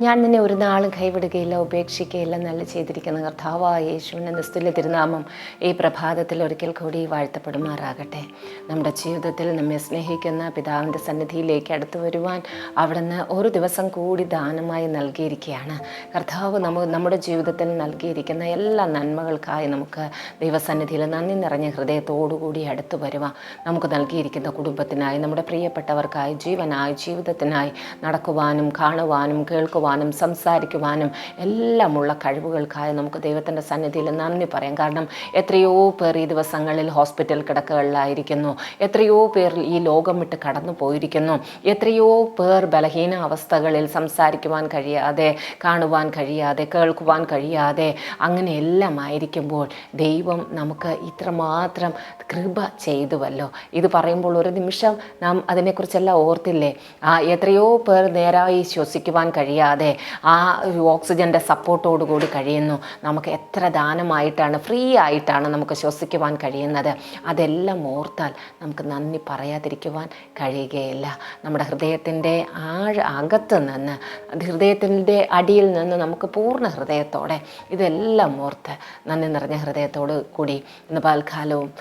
ഞാൻ നിന്നെ ഒരു നാളും കൈവിടുകയില്ല ഉപേക്ഷിക്കുകയില്ല നല്ല ചെയ്തിരിക്കുന്ന കർത്താവായ യേശുവിന്റെ നിസ്തുല്യ തിരുനാമം ഈ പ്രഭാതത്തിൽ ഒരിക്കൽ കൂടി വാഴ്ത്തപ്പെടുമാറാകട്ടെ. നമ്മുടെ ജീവിതത്തിൽ നമ്മെ സ്നേഹിക്കുന്ന പിതാവിന്റെ സന്നിധിയിലേക്ക് അടുത്തു വരുവാൻ അവിടുന്ന് ഒരു ദിവസം കൂടി ദാനമായി നൽകിയിരിക്കുകയാണ്. കർത്താവ് നമ്മ നമ്മുടെ ജീവിതത്തിൽ നൽകിയിരിക്കുന്ന എല്ലാ നന്മകൾക്കായി നമുക്ക് ദൈവസന്നിധിയിൽ നന്ദി നിറഞ്ഞ ഹൃദയത്തോടുകൂടി അടുത്തു വരുവാൻ നമുക്ക് നൽകിയിരിക്കുന്ന കുടുംബത്തിനായി നമ്മുടെ പ്രിയപ്പെട്ടവർക്കായി ജീവനായി ജീവിതത്തിനായി നടക്കുവാനും കാണുവാനും കേൾക്കുവാനും സംസാരിക്കുവാനും എല്ലാമുള്ള കഴിവുകൾക്കായി നമുക്ക് ദൈവത്തിന്റെ സന്നിധിയിൽ നന്ദി പറയാം. കാരണം എത്രയോ പേർ ഈ ദിവസങ്ങളിൽ ഹോസ്പിറ്റൽ കിടക്കകളിലായിരിക്കുന്നു. എത്രയോ പേർ ഈ ലോകം വിട്ട് കടന്നു പോയിരിക്കുന്നു എത്രയോ പേർ ബലഹീന അവസ്ഥകളിൽ സംസാരിക്കുവാൻ കഴിയാതെ കാണുവാൻ കഴിയാതെ കേൾക്കുവാൻ കഴിയാതെ അങ്ങനെയെല്ലാം ആയിരിക്കുമ്പോൾ ദൈവം നമുക്ക് ഇത്രമാത്രം കൃപ ചെയ്തുവല്ലോ. ഇത് പറയുമ്പോൾ ഒരു നിമിഷം നാം അതിനെക്കുറിച്ചെല്ലാം ഓർത്തില്ലേ? ആ എത്രയോ പേർ നേരായി ശ്വസിക്കുവാൻ കഴിയാതെ ആ ഒരു ഓക്സിജന്റെ സപ്പോർട്ടോടുകൂടി കഴിയുന്നു. നമുക്ക് എത്ര ദാനമായിട്ടാണ് ഫ്രീ ആയിട്ടാണ് നമുക്ക് ശ്വസിക്കുവാൻ കഴിയുന്നത്. അതെല്ലാം ഓർത്താൽ നമുക്ക് നന്ദി പറയാതിരിക്കുവാൻ കഴിയുകയില്ല. നമ്മുടെ ഹൃദയത്തിന്റെ ആഴ അകത്ത് നിന്ന് ഹൃദയത്തിന്റെ അടിയിൽ നിന്ന് നമുക്ക് പൂർണ ഹൃദയത്തോടെ ഇതെല്ലാം ഓർത്ത് നന്ദി നിറഞ്ഞ ഹൃദയത്തോട് കൂടി ഇന്ന് പാൽക്കാലവും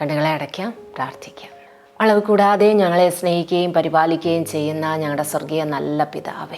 കണ്ണുകളെ അടയ്ക്കാം പ്രാർത്ഥിക്കാം. അളവ് കൂടാതെ ഞങ്ങളെ സ്നേഹിക്കുകയും പരിപാലിക്കുകയും ചെയ്യുന്ന ഞങ്ങളുടെ സ്വർഗീയ നല്ല പിതാവേ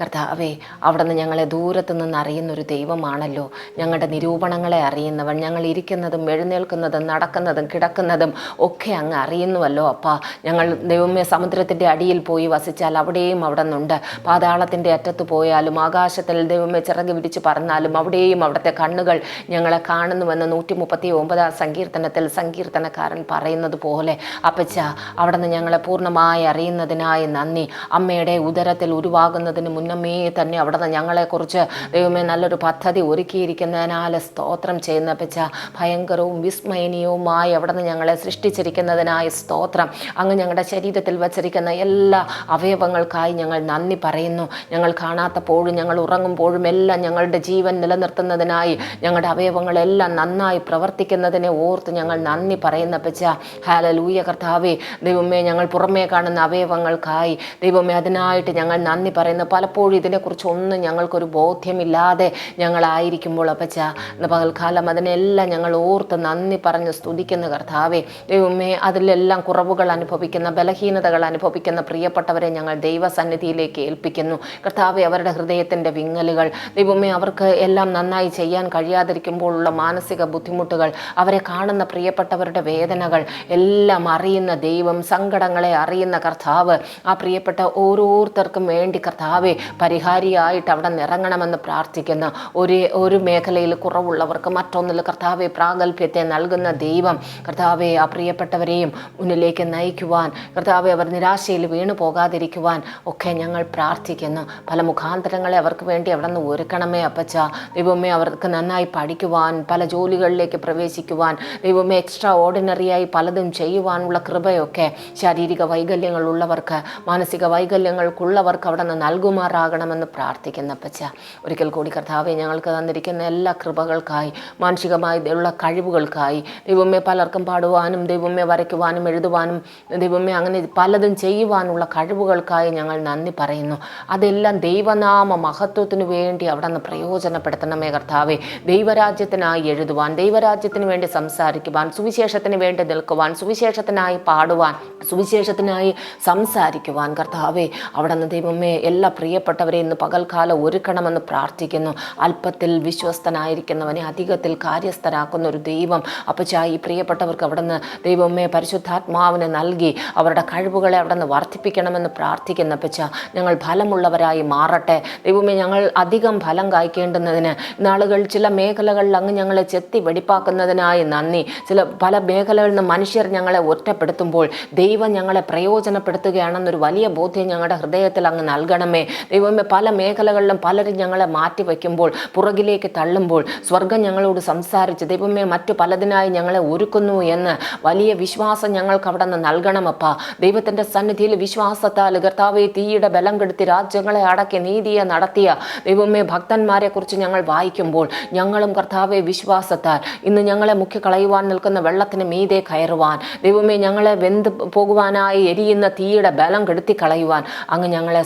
കർത്താവേ അവിടുന്ന് ഞങ്ങളെ ദൂരത്തു നിന്ന് അറിയുന്നൊരു ദൈവമാണല്ലോ. ഞങ്ങളുടെ നിരൂപണങ്ങളെ അറിയുന്നവൻ ഞങ്ങൾ ഇരിക്കുന്നതും എഴുന്നേൽക്കുന്നതും നടക്കുന്നതും കിടക്കുന്നതും ഒക്കെ അങ്ങ് അറിയുന്നുവല്ലോ അപ്പാ. ഞങ്ങൾ ദൈവമേ സമുദ്രത്തിന്റെ അടിയിൽ പോയി വസിച്ചാൽ അവിടെയും അവിടെ നിന്നുണ്ട് പാതാളത്തിന്റെ അറ്റത്ത് പോയാലും ആകാശത്തിൽ ദൈവമേ ചിറക് വിരിച്ച് പറഞ്ഞാലും അവിടെയും അവിടുത്തെ കണ്ണുകൾ ഞങ്ങളെ കാണുന്നുവെന്ന് നൂറ്റി മുപ്പത്തി ഒമ്പതാം സങ്കീർത്തനത്തിൽ സങ്കീർത്തനക്കാരൻ പറയുന്നത് പോലെ അപ്പച്ച അവിടുന്ന് ഞങ്ങളെ പൂർണമായി അറിയുന്നതിനായി നന്ദി. അമ്മയുടെ ഉദരത്തിൽ ഉരുവാകുന്നതിന് മുന്നമേ തന്നെ അവിടെ നിന്ന് ഞങ്ങളെക്കുറിച്ച് ദൈവമേ നല്ലൊരു പദ്ധതി ഒരുക്കിയിരിക്കുന്നതിനാൽ സ്തോത്രം ചെയ്യുന്ന അപ്പച്ച ഭയങ്കരവും വിസ്മയനീയവുമായി അവിടെ നിന്ന് ഞങ്ങളെ സൃഷ്ടിച്ചിരിക്കുന്നതിനായി സ്തോത്രം. അങ്ങ് ഞങ്ങളുടെ ശരീരത്തിൽ വച്ചിരിക്കുന്ന എല്ലാ അവയവങ്ങൾക്കായി ഞങ്ങൾ നന്ദി പറയുന്നു. ഞങ്ങൾ കാണാത്തപ്പോഴും ഞങ്ങൾ ഉറങ്ങുമ്പോഴും എല്ലാം ഞങ്ങളുടെ ജീവൻ നിലനിർത്തുന്നതിനായി ഞങ്ങളുടെ അവയവങ്ങളെല്ലാം നന്നായി പ്രവർത്തിക്കുന്നതിനെ ഓർത്ത് ഞങ്ങൾ നന്ദി പറയുന്ന പച്ച. ഹാലലൂയ കർത്താവേ ദൈവമേ ഞങ്ങൾ പുറമേ കാണുന്ന അവയവങ്ങൾക്കായി ദൈവമേ അതിനായിട്ട് ഞങ്ങൾ നന്ദി പറയുന്നു. പലപ്പോഴും ഇതിനെക്കുറിച്ചൊന്നും ഞങ്ങൾക്കൊരു ബോധ്യമില്ലാതെ ഞങ്ങളായിരിക്കുമ്പോൾ അപ്പച്ച പകൽക്കാലം അതിനെല്ലാം ഞങ്ങൾ ഓർത്ത് നന്ദി പറഞ്ഞ് സ്തുതിക്കുന്ന കർത്താവേ ദൈവമേ അതിലെല്ലാം കുറവുകൾ അനുഭവിക്കുന്ന ബലഹീനതകൾ അനുഭവിക്കുന്ന പ്രിയപ്പെട്ടവരെ ഞങ്ങൾ ദൈവസന്നിധിയിലേക്ക് ഏൽപ്പിക്കുന്നു. കർത്താവെ അവരുടെ ഹൃദയത്തിന്റെ വിങ്ങലുകൾ ദൈവമേ അവർക്ക് എല്ലാം നന്നായി ചെയ്യാൻ കഴിയാതിരിക്കുമ്പോഴുള്ള മാനസിക ബുദ്ധിമുട്ടുകൾ അവരെ കാണുന്ന പ്രിയപ്പെട്ടവരുടെ വേദനകൾ എല്ലാം അറിയുന്ന ദൈവം സങ്കടങ്ങളെ അറിയുന്ന കർത്താവ് ആ പ്രിയപ്പെട്ട ഓരോരുത്തർക്കും വേണ്ടി കർത്താവെ പരിഹാരിയായിട്ട് അവിടെ നിറങ്ങണമെന്ന് പ്രാർത്ഥിക്കുന്ന. ഒരു ഒരു മേഖലയിൽ കുറവുള്ളവർക്ക് മറ്റൊന്നിൽ കർത്താവെ പ്രാഗൽഭ്യത്തെ നൽകുന്ന ദൈവം കർത്താവെ ആ പ്രിയപ്പെട്ടവരെയും മുന്നിലേക്ക് നയിക്കുവാൻ കർത്താവെ അവർ നിരാശയിൽ വീണു പോകാതിരിക്കുവാൻ ഒക്കെ ഞങ്ങൾ പ്രാർത്ഥിക്കുന്നു. പല മുഖാന്തരങ്ങളെ അവർക്ക് വേണ്ടി അവിടെ നിന്ന് ഒരുക്കണമേ അപ്പച്ച. ദൈവമേ അവർക്ക് നന്നായി പഠിക്കുവാൻ പല ജോലികളിലേക്ക് പ്രവേശിക്കുവാൻ ദൈവമേ എക്സ്ട്രാ ഓർഡിനറിയായി പലതും ചെയ്യുവാനുള്ള കൃപയൊക്കെ ശാരീരിക വൈകല്യങ്ങളുള്ളവർക്ക് മാനസിക വൈകല്യങ്ങൾക്കുള്ളവർക്ക് അവിടെ നിന്ന് നൽകുമാറാകണമെന്ന് പ്രാർത്ഥിക്കുന്ന അപ്പച്ച. ഒരിക്കൽ കൂടി കർത്താവെ ഞങ്ങൾക്ക് തന്നിരിക്കുന്ന എല്ലാ കൃപകൾക്കായി മാനസികമായി ഉള്ള കഴിവുകൾക്കായി ദൈവമേ പലർക്കും പാടുവാനും ദൈവമേ വരയ്ക്കുവാനും എഴുതുവാനും ദൈവമേ അങ്ങനെ പലതും ചെയ്യുവാനുള്ള കഴിവുകൾക്കായി ഞങ്ങൾ നന്ദി പറയുന്നു. അതെല്ലാം ദൈവനാമ മഹത്വത്തിന് വേണ്ടി അവിടെ നിന്ന് പ്രയോജനപ്പെടുത്തണമേ കർത്താവെ. ദൈവരാജ്യത്തിനായി എഴുതുവാൻ ദൈവരാജ്യത്തിന് വേണ്ടി സംസാരിക്കുവാൻ സുവിശേഷത്തിന് വേണ്ടി നിൽക്കുവാൻ സുവിശേഷത്തിനായി പാടുവാൻ സുവിശേഷത്തിനായി സംസാരിക്കുവാൻ കർത്താവെ അവിടെ നിന്ന് ദൈവമേ എല്ലാ പ്രിയപ്പെട്ടവരെ ഇന്ന് പകൽക്കാലം ഒരുക്കണമെന്ന് പ്രാർത്ഥിക്കുന്നു. അല്പത്തിൽ വിശ്വസ്തനായിരിക്കുന്നവനെ അധികത്തിൽ കാര്യസ്ഥരാക്കുന്ന ഒരു ദൈവം. അപ്പച്ച ഈ പ്രിയപ്പെട്ടവർക്ക് അവിടെ നിന്ന് ദൈവമേ പരിശുദ്ധാത്മാവിനെ നൽകി അവരുടെ കഴിവുകളെ അവിടെ നിന്ന് വർദ്ധിപ്പിക്കണമെന്ന് പ്രാർത്ഥിക്കുന്ന അപ്പച്ച. ഞങ്ങൾ ഫലമുള്ളവരായി മാറട്ടെ. ദൈവമേ ഞങ്ങൾ അധികം ഫലം കായ്ക്കേണ്ടുന്നതിന് നാളുകൾ ചില മേഖലകളിൽ അങ്ങ് ഞങ്ങളെ ചെത്തി വെടിപ്പാക്കുന്നതിനായി നന്ദി. ചില പല മേഖലകളിൽ നിന്ന് മനുഷ്യർ ഞങ്ങളെ ഒറ്റപ്പെടുത്തുമ്പോൾ ദൈവം ഞങ്ങളെ പ്രയോജനപ്പെടുത്തുകയാണെന്നൊരു വലിയ ബോധ്യം ഞങ്ങളുടെ ഹൃദയത്തിൽ അങ്ങ് നൽകണമേ. ദൈവമേ പല മേഖലകളിലും പലരും ഞങ്ങളെ മാറ്റി വയ്ക്കുമ്പോൾ പുറകിലേക്ക് തള്ളുമ്പോൾ സ്വർഗം ഞങ്ങളോട് സംസാരിച്ച് ദൈവമേ മറ്റു പലതിനായി ഞങ്ങളെ ഒരുക്കുന്നു എന്ന് വലിയ വിശ്വാസം ഞങ്ങൾക്ക് അവിടെ നിന്ന് നൽകണമപ്പ. ദൈവത്തിന്റെ സന്നിധിയിൽ വിശ്വാസത്താൽ കർത്താവെ തീയുടെ ബലം കെടുത്തി രാജ്യങ്ങളെ അടക്കി നീതിയെ നടത്തിയ ദൈവമേ ഭക്തന്മാരെ കുറിച്ച് ഞങ്ങൾ വായിക്കുമ്പോൾ ഞങ്ങളും കർത്താവെ വിശ്വാസത്താൽ ഇന്ന് ഞങ്ങളെ മുഖ്യ കളയുവാൻ നിൽക്കുന്ന വെള്ളത്തിന് മീതെ കയറുവാൻ ദൈവമേ ഞങ്ങളെ വെന്ത് പോകുവാനായി എരിയുന്ന തീയുടെ ബലം കെടുത്തി കളയുവാൻ അങ്ങ് ഞങ്ങളെ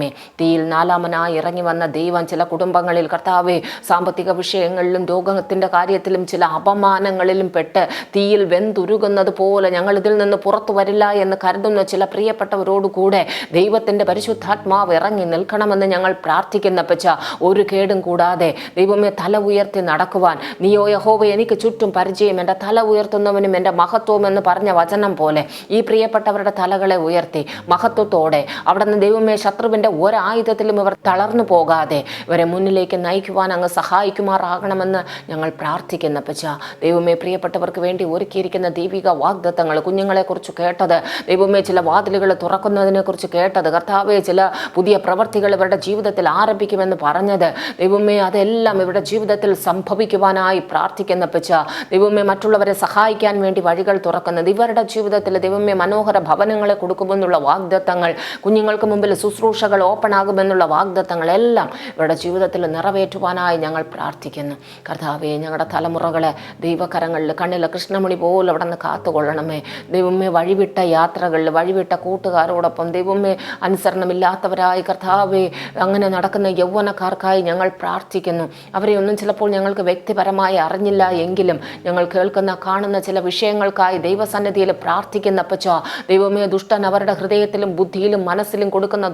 സഹായിക്കണമേ തീയിൽ നാലാമനായി ഇറങ്ങി വന്ന ദൈവം ചില കുടുംബങ്ങളിൽ കർത്താവെ സാമ്പത്തിക വിഷയങ്ങളിലും രോഗത്തിന്റെ കാര്യത്തിലും ചില അപമാനങ്ങളിലും പെട്ട് തീയിൽ വെന്തുരുകുന്നത് പോലെ ഞങ്ങൾ ഇതിൽ നിന്ന് പുറത്തു വരില്ല എന്ന് കരുതുന്ന ചില പ്രിയപ്പെട്ടവരോടുകൂടെ ദൈവത്തിന്റെ പരിശുദ്ധാത്മാവ് ഇറങ്ങി നിൽക്കണമെന്ന് ഞങ്ങൾ പ്രാർത്ഥിക്കുന്ന പച്ച ഒരു കേടും കൂടാതെ ദൈവമേ തല ഉയർത്തി നടക്കുവാൻ. നീയോ യഹോവ എനിക്ക് ചുറ്റും പരിചയം എന്റെ തല ഉയർത്തുന്നവനും എന്റെ മഹത്വം എന്ന് പറഞ്ഞ വചനം പോലെ ഈ പ്രിയപ്പെട്ടവരുടെ തലകളെ ഉയർത്തി മഹത്വത്തോടെ അവിടെ നിന്ന് ദൈവമേ ശത്രുവിന്റെ ഒരായുധത്തിലും ഇവർ തളർന്നു പോകാതെ ഇവരെ മുന്നിലേക്ക് നയിക്കുവാൻ അങ്ങ് സഹായിക്കുമാറാകണമെന്ന് ഞങ്ങൾ പ്രാർത്ഥിക്കുന്ന പച്ച ദൈവമേ പ്രിയപ്പെട്ടവർക്ക് വേണ്ടി ഒരുക്കിയിരിക്കുന്ന ദൈവിക വാഗ്ദത്തങ്ങൾ കുഞ്ഞുങ്ങളെക്കുറിച്ച് കേട്ടത് ദൈവമേ ചില വാതിലുകൾ തുറക്കുന്നതിനെക്കുറിച്ച് കേട്ടത് കർത്താവെ ചില പുതിയ പ്രവർത്തികൾ ഇവരുടെ ജീവിതത്തിൽ ആരംഭിക്കുമെന്ന് പറഞ്ഞത് ദൈവമേ അതെല്ലാം ഇവരുടെ ജീവിതത്തിൽ സംഭവിക്കുവാനായി പ്രാർത്ഥിക്കുന്ന പച്ച ദൈവമേ മറ്റുള്ളവരെ സഹായിക്കാൻ വേണ്ടി വഴികൾ തുറക്കുന്നത് ഇവരുടെ ജീവിതത്തിൽ ദൈവമേ മനോഹര ഭവനങ്ങളെ കൊടുക്കുമെന്നുള്ള വാഗ്ദത്തങ്ങൾ കുഞ്ഞുങ്ങൾക്ക് മുമ്പിൽ ശുശ്രൂഷകൾ ഓപ്പൺ ആകുമെന്നുള്ള വാഗ്ദത്തങ്ങളെല്ലാം ഇവരുടെ ജീവിതത്തിൽ നിറവേറ്റുവാനായി ഞങ്ങൾ പ്രാർത്ഥിക്കുന്നു. കർത്താവെ ഞങ്ങളുടെ തലമുറകളെ ദൈവകരങ്ങളിൽ കണ്ണിലെ കൃഷ്ണമണി പോലെ അവിടെ നിന്ന് കാത്തുകൊള്ളണമേ. ദൈവമേ വഴിവിട്ട യാത്രകളിൽ വഴിവിട്ട കൂട്ടുകാരോടൊപ്പം ദൈവമേ അനുസരണമില്ലാത്തവരായി കർത്താവെ അങ്ങനെ നടക്കുന്ന യൗവനക്കാർക്കായി ഞങ്ങൾ പ്രാർത്ഥിക്കുന്നു. അവരെ ഒന്നും ചിലപ്പോൾ ഞങ്ങൾക്ക് വ്യക്തിപരമായി അറിഞ്ഞില്ല എങ്കിലും ഞങ്ങൾ കേൾക്കുന്ന കാണുന്ന ചില വിഷയങ്ങൾക്കായി ദൈവസന്നിധിയിൽ പ്രാർത്ഥിക്കുന്ന പച്ച ദൈവമേ ദുഷ്ടൻ അവരുടെ ഹൃദയത്തിലും ബുദ്ധിയിലും മനസ്സിലും കൊടുക്കുന്ന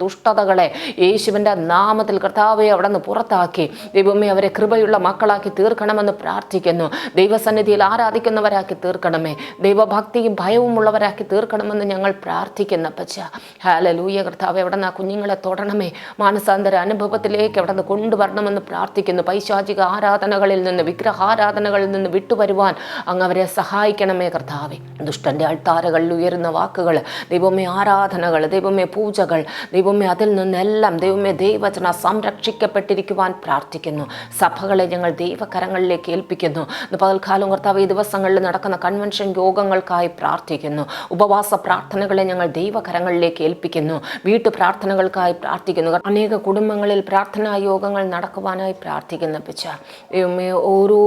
ദുഷ്ടതകളെ യേശുവിന്റെ നാമത്തിൽ കർത്താവെ അവിടെ നിന്ന് പുറത്താക്കി. ദൈവമേ അവരെ കൃപയുള്ള മക്കളാക്കി തീർക്കണമെന്ന് പ്രാർത്ഥിക്കുന്നു. ദൈവസന്നിധിയിൽ ആരാധിക്കുന്നവരാക്കി തീർക്കണമേ. ദൈവഭക്തിയും ഭയവും ഉള്ളവരാക്കി തീർക്കണമെന്ന് ഞങ്ങൾ പ്രാർത്ഥിക്കുന്ന പച്ച ഹാലലൂയ കർത്താവ് എവിടെ നിന്ന് ആ കുഞ്ഞുങ്ങളെ തൊടണമേ. മാനസാന്തര അനുഭവത്തിലേക്ക് അവിടെ നിന്ന് കൊണ്ടുവരണമെന്ന് പ്രാർത്ഥിക്കുന്നു. പൈശാചിക ആരാധനകളിൽ നിന്ന് വിഗ്രഹാരാധനകളിൽ നിന്ന് വിട്ടുവരുവാൻ അങ്ങ് അവരെ സഹായിക്കണമേ കർത്താവെ. ദുഷ്ടന്റെ അൾത്താരകളിൽ ഉയരുന്ന വാക്കുകൾ ദൈവമേ ആരാധനകൾ ദൈവമേ പൂജകൾ ദൈവമേ അതിൽ നിന്നെല്ലാം ദൈവമേ ദൈവചന സംരക്ഷിക്കപ്പെട്ടിരിക്കുവാൻ പ്രാർത്ഥിക്കുന്നു. സഭകളെ ഞങ്ങൾ ദൈവകരങ്ങളിലേക്ക് ഏൽപ്പിക്കുന്നു. പകൽക്കാലം കർത്താവ് ഈ ദിവസങ്ങളിൽ നടക്കുന്ന കൺവെൻഷൻ യോഗങ്ങൾക്കായി പ്രാർത്ഥിക്കുന്നു. ഉപവാസ പ്രാർത്ഥനകളെ ഞങ്ങൾ ദൈവകരങ്ങളിലേക്ക് ഏൽപ്പിക്കുന്നു. വീട്ടു പ്രാർത്ഥനകൾക്കായി പ്രാർത്ഥിക്കുന്നു. അനേക കുടുംബങ്ങളിൽ പ്രാർത്ഥനാ യോഗങ്ങൾ നടക്കുവാനായി പ്രാർത്ഥിക്കുന്ന പിച്ച ഓരോ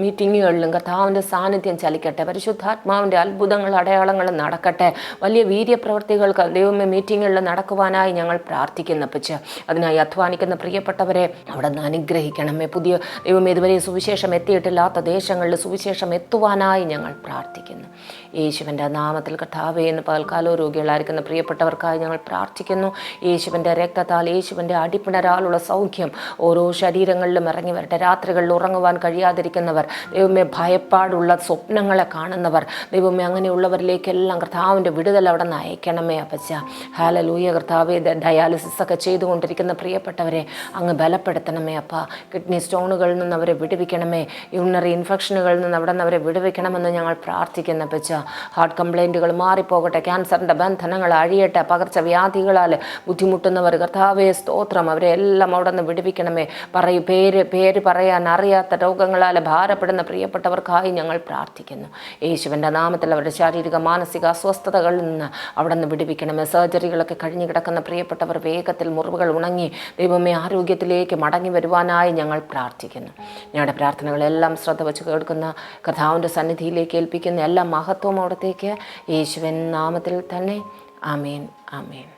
മീറ്റിങ്ങുകളിലും കർത്താവിന്റെ സാന്നിധ്യം ചലിക്കട്ടെ. പരിശുദ്ധാത്മാവിന്റെ അത്ഭുതങ്ങൾ അടയാളങ്ങൾ നടക്കട്ടെ. വലിയ വീര്യപ്രവർത്തികൾക്ക് ദൈവമേ മീറ്റിങ്ങുകളിൽ നടക്കുവാനായി ഞങ്ങൾ പ്രാർത്ഥിക്കുന്ന. പിച്ച അതിനായി അധ്വാനിക്കുന്ന പ്രിയപ്പെട്ടവരെ അവിടെ നിന്ന് അനുഗ്രഹിക്കണമേ. പുതിയ ദൈവം ഇതുവരെ സുവിശേഷം എത്തിയിട്ടില്ലാത്ത ദേശങ്ങളിൽ സുവിശേഷം എത്തുവാനായി ഞങ്ങൾ പ്രാർത്ഥിക്കുന്നു. യേശുവിന്റെ നാമത്തിൽ കഥാവേ എന്ന് പകൽക്കാലോ രോഗികളായിരിക്കുന്ന പ്രിയപ്പെട്ടവർക്കായി ഞങ്ങൾ പ്രാർത്ഥിക്കുന്നു. യേശുവിന്റെ രക്തത്താൽ യേശുവിന്റെ അടിപ്പിണരാലുള്ള സൗഖ്യം ഓരോ ശരീരങ്ങളിലും ഇറങ്ങി വരട്ടെ. രാത്രികളിൽ ഉറങ്ങുവാൻ കഴിയാതിരിക്കുന്നവർ ദൈവമേ ഭയപ്പാടുള്ള സ്വപ്നങ്ങളെ കാണുന്നവർ ദൈവമേ അങ്ങനെയുള്ളവരിലേക്കെല്ലാം കർത്താവിന്റെ വിടുതൽ അവിടെ നിന്ന് അയക്കണമേ അപ്പച്ച. ഹാലലൂയ കർത്താവേ ഡയാലിസിസ് ഒക്കെ ചെയ്തുകൊണ്ടിരിക്കുന്ന പ്രിയപ്പെട്ടവരെ അങ്ങ് ബലപ്പെടുത്തണമേ അപ്പ. കിഡ്നി സ്റ്റോണുകളിൽ നിന്ന് അവരെ വിടുവിക്കണമേ. യൂണറി ഇൻഫെക്ഷനുകളിൽ നിന്ന് അവിടെ നിന്ന് അവരെ വിടുവിക്കണമെന്ന് ഞങ്ങൾ പ്രാർത്ഥിക്കുന്ന പച്ച ഹാർട്ട് കംപ്ലൈന്റുകൾ മാറിപ്പോകട്ടെ ക്യാൻസറിന്റെ ബന്ധനങ്ങൾ അഴിയട്ടെ പകർച്ചവ്യാധികളാൽ ബുദ്ധിമുട്ടുന്നവർ കർത്താവേ സ്തോത്രം അവരെ എല്ലാം അവിടെ നിന്ന് വിടുവിക്കണമേ. പറയൂ പേര് പേര് പറയാൻ അറിയാത്ത രോഗങ്ങളാൽ ഭാരപ്പെടുന്ന പ്രിയപ്പെട്ടവർക്കായി ഞങ്ങൾ പ്രാർത്ഥിക്കുന്നു. യേശുവിന്റെ നാമത്തിൽ അവരുടെ ശാരീരിക മാനസിക അസ്വസ്ഥതകളിൽ നിന്ന് അവിടെ നിന്ന് വിടുവിക്കണമേ. സർജറികളൊക്കെ കഴിഞ്ഞു കിടക്കുന്ന പ്രിയപ്പെട്ടവർ വേഗത്തിൽ മുറിവുകൾ ഉണങ്ങി ദൈവമേ ആരോഗ്യത്തിലേക്ക് മടങ്ങി വരുവാനായി ഞങ്ങൾ പ്രാർത്ഥിക്കുന്നു. ഞങ്ങളുടെ പ്രാർത്ഥനകളെല്ലാം ശ്രദ്ധ വെച്ച് കേൾക്കുന്ന കഥാവിന്റെ സന്നിധിയിലേക്ക് ഏൽപ്പിക്കുന്ന എല്ലാ മഹത്വവും അവിടത്തേക്ക് യേശുവൻ നാമത്തിൽ തന്നെ. ആമേൻ ആമേൻ.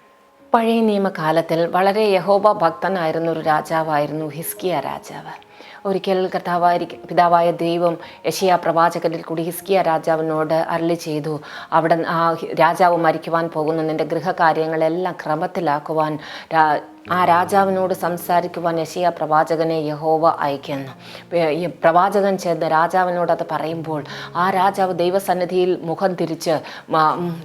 പഴയ നിയമകാലത്തിൽ വളരെ യഹോബ ഭക്തനായിരുന്ന ഒരു രാജാവായിരുന്നു ഹിസ്കിയ രാജാവ്. ഒരിക്കൽ കർത്താവായിരിക്കും പിതാവായ ദൈവം യശയ പ്രവാചകനിൽ കൂടി ഹിസ്കിയ രാജാവിനോട് അരളി ചെയ്തു. അവിടെ രാജാവ് മരിക്കുവാൻ പോകുന്ന നിന്റെ ഗൃഹകാര്യങ്ങളെല്ലാം ക്രമത്തിലാക്കുവാൻ ആ രാജാവിനോട് സംസാരിക്കുവാൻ യശിയ പ്രവാചകനെ യഹോവ അയക്കുന്നു. പ്രവാചകൻ ചെന്ന് രാജാവിനോട് അത് പറയുമ്പോൾ ആ രാജാവ് ദൈവസന്നിധിയിൽ മുഖം തിരിച്ച്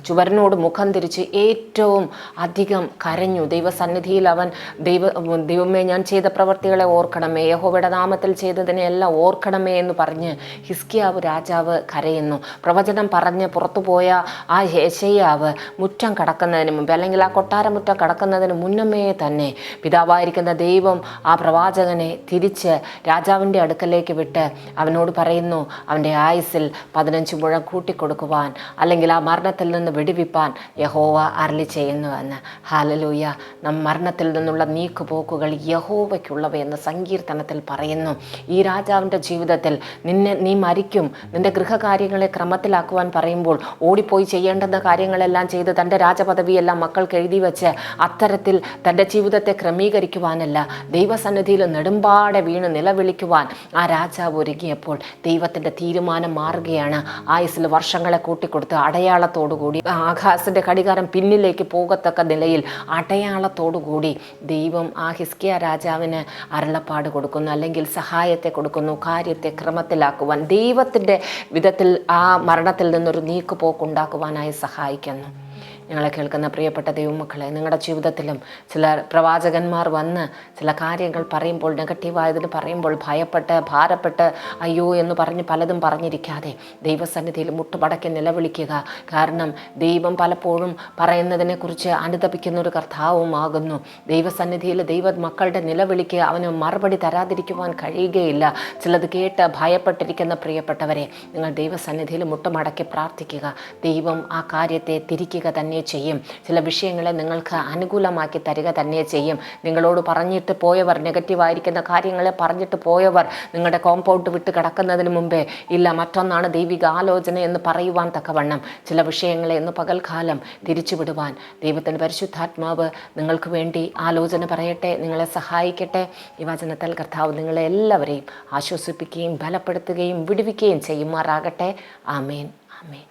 ചുവരനോട് മുഖം തിരിച്ച് ഏറ്റവും അധികം കരഞ്ഞു. ദൈവസന്നിധിയിൽ അവൻ ദൈവ ദൈവമേ ഞാൻ ചെയ്ത പ്രവർത്തികളെ ഓർക്കണമേ യഹോവയുടെ നാമത്തിൽ ചെയ്തതിനെ എല്ലാം ഓർക്കണമേ എന്ന് പറഞ്ഞ് ഹിസ്കിയാവ് രാജാവ് കരയുന്നു. പ്രവചനം പറഞ്ഞ് പുറത്തുപോയ ആ യശയാവ് മുറ്റം കടക്കുന്നതിന് മുമ്പ് അല്ലെങ്കിൽ ആ കൊട്ടാരമുറ്റം കടക്കുന്നതിന് മുന്നമേ തന്നെ തന്നെ പിതാവായിരിക്കുന്ന ദൈവം ആ പ്രവാചകനെ തിരിച്ച് രാജാവിന്റെ അടുക്കലേക്ക് വിട്ട് അവനോട് പറയുന്നു അവന്റെ ആയുസ്സിൽ പതിനഞ്ച് മുഴം കൂട്ടിക്കൊടുക്കുവാൻ അല്ലെങ്കിൽ ആ മരണത്തിൽ നിന്ന് വെടിവിപ്പാൻ യഹോവ അരളി ചെയ്യുന്നുവെന്ന് ഹാലലൂയ നം മരണത്തിൽ നിന്നുള്ള നീക്കുപോക്കുകൾ യഹോവയ്ക്കുള്ളവയെന്ന് സങ്കീർത്തനത്തിൽ പറയുന്നു. ഈ രാജാവിന്റെ ജീവിതത്തിൽ നിന്നെ നീ മരിക്കും. നിന്റെ ഗൃഹകാര്യങ്ങളെ ക്രമത്തിലാക്കുവാൻ പറയുമ്പോൾ ഓടിപ്പോയി ചെയ്യേണ്ടുന്ന കാര്യങ്ങളെല്ലാം ചെയ്ത് തന്റെ രാജപദവിയെല്ലാം മക്കൾക്ക് എഴുതി വെച്ച് അത്തരത്തിൽ തന്റെ ജീവിതത്തെ ക്രമീകരിക്കുവാനല്ല ദൈവസന്നിധിയിൽ നെടുമ്പാടെ വീണ് നിലവിളിക്കുവാൻ ആ രാജാവ് ഒരുങ്ങിയപ്പോൾ ദൈവത്തിന്റെ തീരുമാനം മാറുകയാണ്. ആയുസിൽ വർഷങ്ങളെ കൂട്ടിക്കൊടുത്ത് അടയാളത്തോടുകൂടി ആകാശിന്റെ കടികാരം പിന്നിലേക്ക് പോകത്തക്ക നിലയിൽ അടയാളത്തോടുകൂടി ദൈവം ആ ഹിസ്കിയ രാജാവിന് അരുളപ്പാട് കൊടുക്കുന്നു അല്ലെങ്കിൽ സഹായത്തെ കൊടുക്കുന്നു കാര്യത്തെ ക്രമത്തിലാക്കുവാൻ ദൈവത്തിന്റെ വിധത്തിൽ ആ മരണത്തിൽ നിന്നൊരു നീക്കുപോക്കുണ്ടാക്കുവാനായി സഹായിക്കുന്നു. ഞങ്ങളെ കേൾക്കുന്ന പ്രിയപ്പെട്ട ദൈവമക്കളെ നിങ്ങളുടെ ജീവിതത്തിലും ചില പ്രവാചകന്മാർ വന്ന് ചില കാര്യങ്ങൾ പറയുമ്പോൾ നെഗറ്റീവായതിന് പറയുമ്പോൾ ഭയപ്പെട്ട് ഭാരപ്പെട്ട് അയ്യോ എന്ന് പറഞ്ഞ് പലതും പറഞ്ഞിരിക്കാതെ ദൈവസന്നിധിയിൽ മുട്ടുപടക്കി നിലവിളിക്കുക. കാരണം ദൈവം പലപ്പോഴും പറയുന്നതിനെക്കുറിച്ച് അനുതപിക്കുന്ന ഒരു കർത്താവുമാകുന്നു ദൈവസന്നിധിയിൽ ദൈവ മക്കളുടെ നിലവിളിക്ക് അവന് മറുപടി തരാതിരിക്കുവാൻ കഴിയുകയില്ല. ചിലത് കേട്ട് ഭയപ്പെട്ടിരിക്കുന്ന പ്രിയപ്പെട്ടവരെ നിങ്ങൾ ദൈവസന്നിധിയിൽ മുട്ടുമടക്കി പ്രാർത്ഥിക്കുക. ദൈവം ആ കാര്യത്തെ തിരിക്കുക തന്നെ ചെയ്യും. ചില വിഷയങ്ങളെ നിങ്ങൾക്ക് അനുകൂലമാക്കി തരിക തന്നെ ചെയ്യും. നിങ്ങളോട് പറഞ്ഞിട്ട് പോയവർ നെഗറ്റീവായിരിക്കുന്ന കാര്യങ്ങളെ പറഞ്ഞിട്ട് പോയവർ നിങ്ങളുടെ കോമ്പൗണ്ട് വിട്ട് കിടക്കുന്നതിന് മുമ്പേ ഇല്ല മറ്റൊന്നാണ് ദൈവിക ആലോചന എന്ന് പറയുവാൻ തക്കവണ്ണം. ചില വിഷയങ്ങളെ ഇന്ന് പകൽക്കാലം തിരിച്ചുവിടുവാൻ ദൈവത്തിന്റെ പരിശുദ്ധാത്മാവ് നിങ്ങൾക്ക് വേണ്ടി ആലോചന പറയട്ടെ നിങ്ങളെ സഹായിക്കട്ടെ. ഈ വചനത്താൽ കർത്താവ് നിങ്ങളെ എല്ലാവരെയും ആശ്വസിപ്പിക്കുകയും ബലപ്പെടുത്തുകയും വിടുവിക്കുകയും ചെയ്യുമാറാകട്ടെ. ആമേൻ. ആമേൻ.